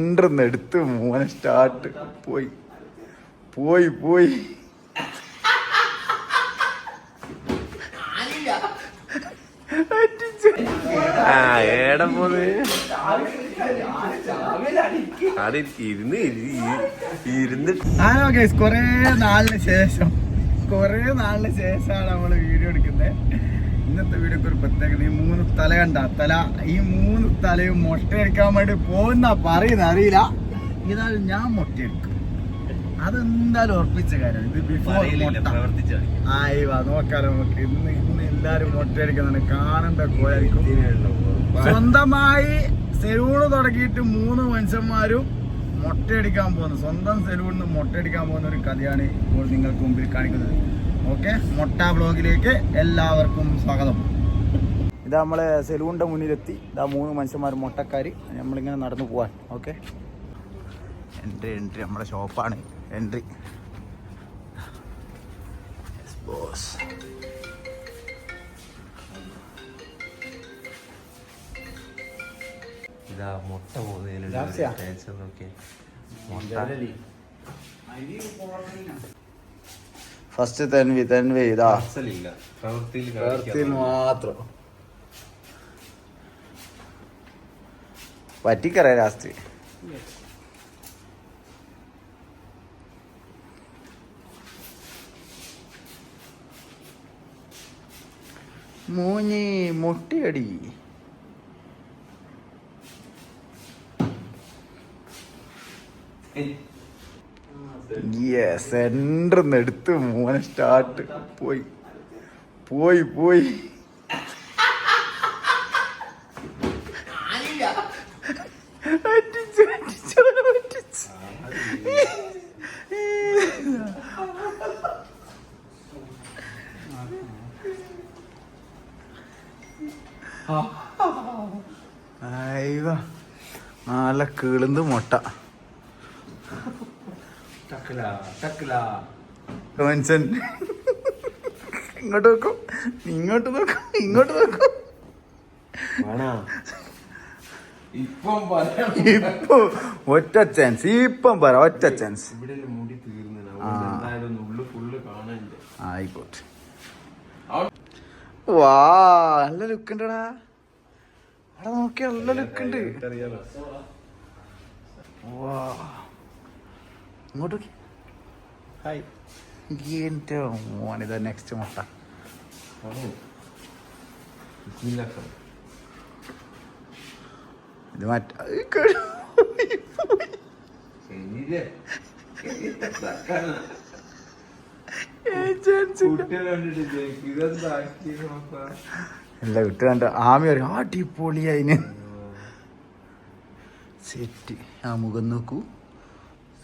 സെന്ററിന്ന് എടുത്ത് മോനെ സ്റ്റാർട്ട് പോയി. പോയി പോയി. ആ ഏടെ പോന്ന്. ഇരുന്ന് ഇരി- ഇരുന്ന്. ഹലോ ഗൈസ് കുറേ നാളിന് ശേഷം കൊറേ നാളിന് ശേഷമാണ് നമ്മൾ വീഡിയോ എടുക്കുന്നത്. ഇന്നത്തെ വീഡിയോക്ക് ഒരു പ്രത്യേകത ഈ മൂന്ന് തല കണ്ട തല ഈ മൂന്ന് തലയും മുട്ടയെടുക്കാൻ വേണ്ടി പോകുന്ന പറയുന്ന അറിയില്ല. ഇതായാലും ഞാൻ മുട്ടയെടുക്കും. അതെന്തായാലും ഉറപ്പിച്ച കാര്യം ഇത് ബിഫോർ മുട്ട. നോക്കാലോ നമുക്ക്. ഇന്ന് ഇന്ന് എല്ലാരും മുട്ടയടിക്കുന്നുണ്ട് കാണണ്ട കോഴിക്കും സ്വന്തമായി സെലൂണ് തുടങ്ങിയിട്ട് മൂന്ന് മനുഷ്യന്മാരും മുട്ടയടിക്കാൻ പോകുന്നു. സ്വന്തം സെലൂണിന് മുട്ടയടിക്കാൻ പോകുന്ന ഒരു കഥയാണ് ഇപ്പോൾ നിങ്ങൾക്ക് മുമ്പിൽ കാണിക്കുന്നത്. ഓക്കെ? മൊട്ട ബ്ലോഗിലേക്ക് എല്ലാവർക്കും സ്വാഗതം. ഇതാ നമ്മളെ സെലൂണിന്റെ മുന്നിലെത്തി. ഇതാ മൂന്ന് മനുഷ്യന്മാർ മൊട്ടക്കാർ നമ്മളിങ്ങനെ നടന്നു പോവാൻ. ഓക്കെ? എൻട്രി എൻട്രി നമ്മുടെ ഷോപ്പാണ്. എൻട്രി ബോസ് ഇതാ മുട്ട ജാസ്തിയാ? പോകുന്നതിന് നോക്കി ഫസ്റ്റ് തെൻവി തെൻവി ഇതാ. പ്രവൃത്തിയിൽ മാത്രം. പറ്റിക്കറേ ലാസ്റ്റ് മൂഞ്ഞി മുട്ടിയടി. സെന്ററിന്ന് എടുത്ത് മോനെ സ്റ്റാർട്ട് പോയി. പോയി പോയി. നല്ല കിളുന്ത് മുട്ട. മനുഷ്യൻ ഇങ്ങോട്ട് നോക്കും. ഇങ്ങോട്ട് നോക്കും. ഇങ്ങോട്ട് നോക്കും. ഇപ്പം ഇപ്പൊ ഒറ്റ ചാൻസ് ഇപ്പം പറ ഒറ്റ ചാൻസ് ആയിക്കോട്ടെ. വാ നല്ല ലുക്ക് ഉണ്ടടാ. അവിടെ നോക്കിയ നല്ല ലുക്ക് ഉണ്ട്. വാ. ഇങ്ങോട്ട് നോക്കി. ഹായ് മോനിതാ നെക്സ്റ്റ് മുട്ട. ഇത് മറ്റ ഇല്ല. വിട്ട് കണ്ട? ആമി പറയും അടിപൊളി അതിന് സെറ്റ്. ആ മുഖം നോക്കൂ.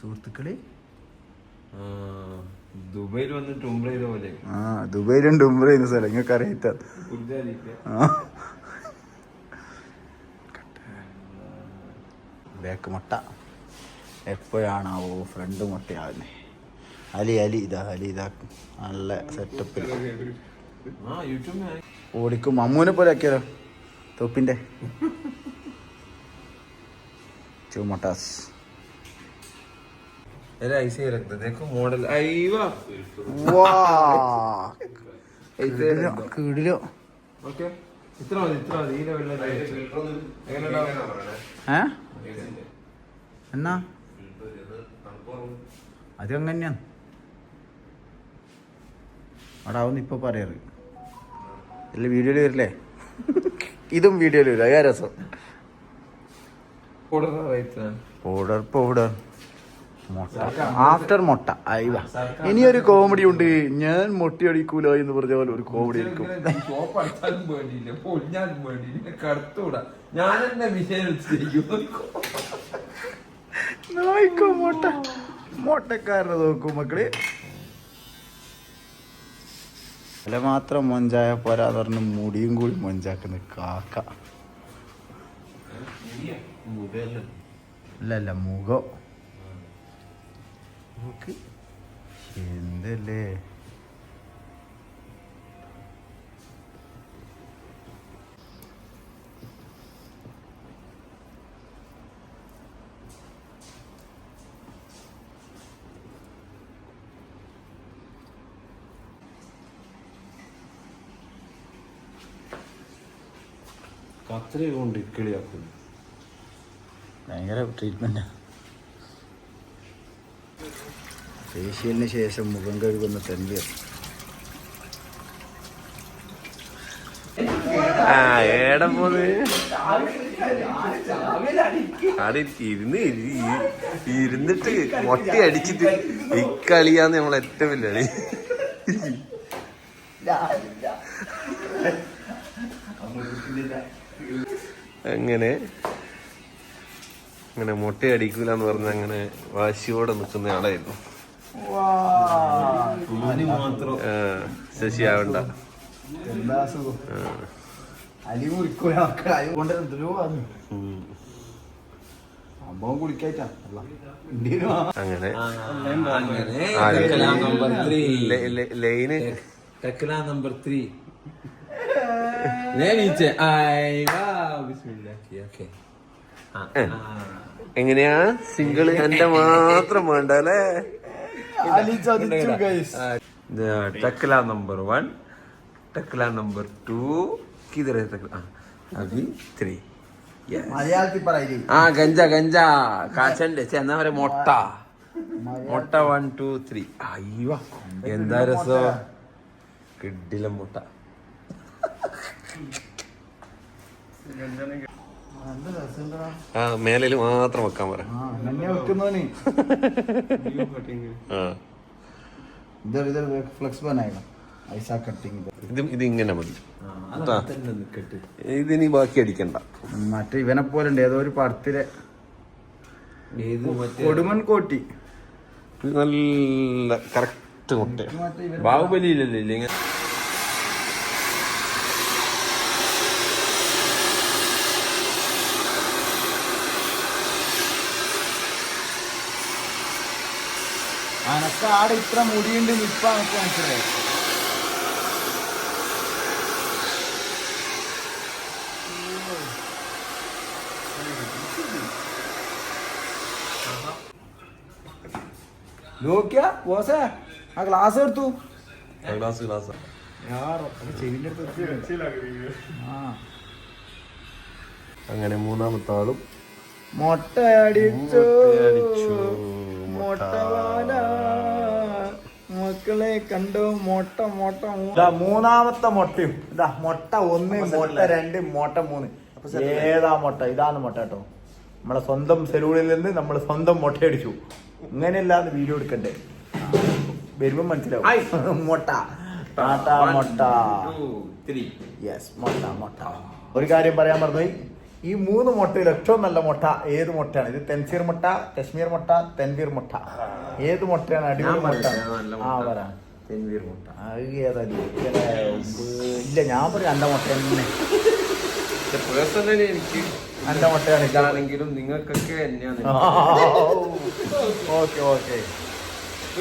സുഹൃത്തുക്കളെ ദുബൈയിൽ ചെയ്ത പോലെ ആ ദുബൈയിലുണ്ട് ഉംറ ചെയ്യുന്ന സ്ഥലം നിങ്ങൾക്ക് അറിയാത്ത. ആ. ബാക്ക് മുട്ട. എപ്പോഴാണാവോ ഫ്രണ്ട് മുട്ടയാവുന്നേ. അലി അലി ഇതാ അലി ഇതാ. നല്ല സെറ്റപ്പിൽ ഓടിക്കും. മമ്മൂനെ പോലെ ആക്കിയാലോ? തൊപ്പിന്റെ. ചുമട്ടാസ്. अरे ऐसे ही रख दे देखो मॉडल आईवा വാ കിടിലോ, കിടിലോ ഓക്കെ ഇത്ര മതി ഇത്ര മതി ഈ ലെവലിൽ ഏ എന്നാ അത് അങ്ങനെയാണ് അവിടെ ആവുന്ന ഇപ്പൊ പറയാറ് അല്ല വീഡിയോയിൽ വരില്ലേ ഇതും വീഡിയോയിൽ വരും അതാ രസം പൗഡർ പൗഡർ മുട്ട ആഫ്റ്റർ മുട്ട. അയവ ഇനിയൊരു കോമഡി ഉണ്ട്. ഞാൻ മുട്ടയടിക്കൂല എന്ന് പറഞ്ഞ പോലെ ഒരു കോമഡി വിഷയം നോയിക്കോ മുട്ട. മുട്ടക്കാരനെ നോക്കൂ മക്കൾ. അല്ല മാത്രം മൊഞ്ചായ പോരാ പറഞ്ഞ് മുടിയും കൂടി മൊഞ്ചാക്കുന്ന കാക്ക. ഇല്ല അല്ല മുഖം. നമുക്ക് എന്തല്ലേ? കത്രി കൊണ്ട് ഇക്കിളിയാക്കുന്നു. ഭയങ്കര ട്രീറ്റ്മെന്റാണ് ഫേഷ്യലിന് ശേഷം മുഖം കഴുകുന്ന തെണ്ടി ആ ഇരുന്ന് ഇരി- ഇരുന്നിട്ട് മൊട്ട അടിച്ചിട്ട് ഇക്കളിയാന്ന് നമ്മളെ ഏറ്റവും വലിയ കളി. അങ്ങനെ അങ്ങനെ മുട്ട അടിക്കൂലെന്ന് പറഞ്ഞ അങ്ങനെ വാശിയോടെ നിൽക്കുന്ന ആളായിരുന്നു. ശശി ആവണ്ട എന്താ അലി. സംഭവം കുളിക്കായിട്ടാ. അങ്ങനെ. Number line. ത്രീ. എങ്ങനെയാ? സിംഗിൾ എന്റെ മാത്രം വേണ്ട അല്ലേ. टकला नंबर वन टकला नंबर टू किधर है टकला अभी थ्री മലയാളത്തിൽ പറയില്ലേ ആ ഗഞ്ച ഗഞ്ച കാച്ചണ്ട് ചെ, എന്നാ പറയാ മൊട്ട മൊട്ട വൺ ടു ത്രീ അയ്യോ എന്താ രസോ കിഡില മുട്ട നല്ല രസമുണ്ടടാ. ആ മേലിൽ മാത്രം വെക്കാൻ പറ. ഇത്. ഇങ്ങനെ മതി. ഇതിനി ബാക്കി അടിക്കണ്ട. മറ്റേ ഇവനെ പോലെ ഉണ്ട്. ഏതോ ഒരു പടത്തിലെ കൊടുമൻ കോട്ടി. നല്ല കറക്റ്റ് മുട്ട ബാഹുബലിയിലല്ലേ ഇല്ലേ ഇങ്ങനെ? അനക്ക് ആടെ ഇത്ര മുടിയുണ്ട് ഇപ്പ മനസ്സിലായി. നോക്കിയാ ബോസേ ആ ഗ്ലാസ് എടുത്തു. Glass glass. അങ്ങനെ മൂന്നാമത്തെ ആളും മൊട്ട അടിച്ചു കണ്ടോ? മൊട്ട മൊട്ട ഇതാ മൂന്നാമത്തെ മൊട്ടയും. ഇതാ മൊട്ട ഒന്ന് മൊട്ട രണ്ട് മൊട്ട മൂന്ന്. ഏതാ മൊട്ട? ഇതാണ് മൊട്ട കേട്ടോ. നമ്മളെ സ്വന്തം സെലൂണിൽ നിന്ന് നമ്മൾ സ്വന്തം മൊട്ട അടിച്ചു. ഇങ്ങനെയല്ലാന്ന് വീഡിയോ എടുക്കണ്ടേ? വരുമ്പോ മനസ്സിലാവും. മൊട്ട. ടാട്ട മുട്ട. യെസ് മുട്ട മുട്ട. ഒരു കാര്യം പറയാൻ മറന്നുപോയി ഈ മൂന്ന് മുട്ടയിൽ ഏറ്റവും നല്ല മുട്ട ഏത് മുട്ടയാണ്? ഇത് തെൻസീർ മുട്ട കശ്മീർ മുട്ട തെൻവീർ മുട്ട. ഏത് മുട്ടയാണ്? അടിപൊളി മുട്ട. ആ മുട്ട. തെൻവീർ മുട്ട ഇല്ല ഞാൻ പറയും എന്റെ മുട്ട തന്നെ പേഴ്സണലി എനിക്ക് എന്റെ മുട്ടയാണ് ഇതാണെങ്കിലും നിങ്ങൾക്കൊക്കെ ഓക്കെ ഓക്കെ